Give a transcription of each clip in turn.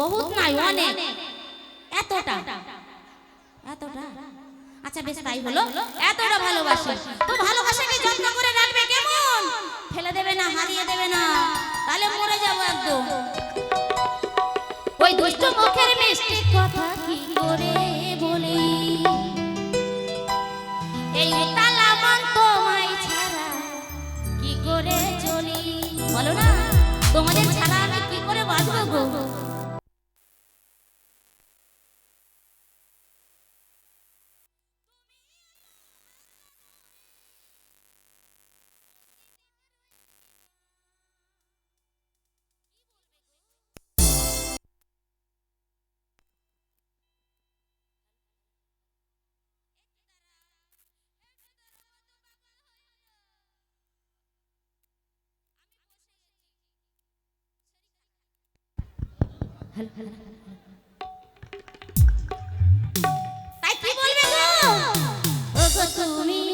বহুত নাই অনেক। এতটা। এতটা। আচ্ছা, আচ্ছা বেশ তাই হলো। এতটা ভালোবাসি। তো ভালোবাসাকে যত্ন করে রাখবে কেমন? ফেলে দেবে না হারিয়ে দেবে না। তাহলে মরে যাব একদম। ওই দুষ্ট মুখের মিষ্টি কথা কি করে বলি? এই তালা মান তোমায় ছাড়া কি করে চলি? বলো না তোমাদের ছাড়া আমি কি করে বাঁচবো গো? তাই কি বলবে তুমি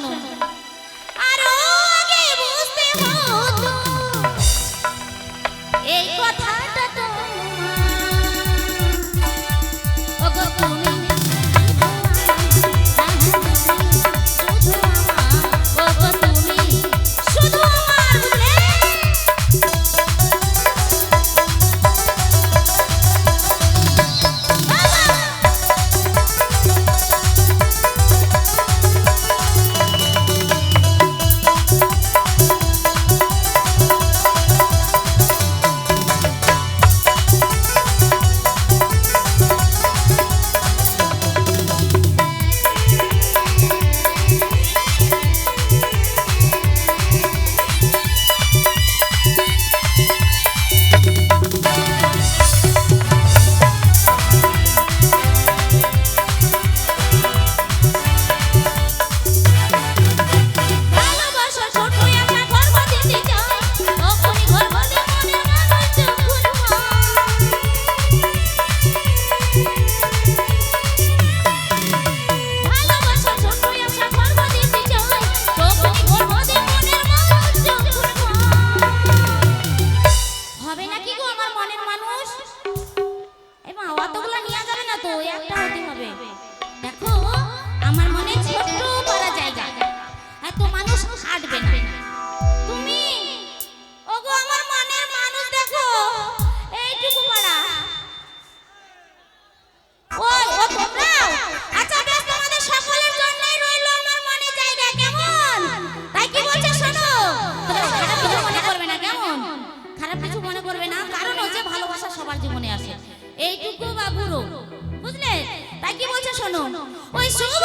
圣罗。মনের মানুষ? এবং অতগুলা নিয়ে যাবে না তো, একটা হতে হবে। দেখো, আমার মনে ছোট্ট করা জায়গা, এত মানুষ আটবে না। todo.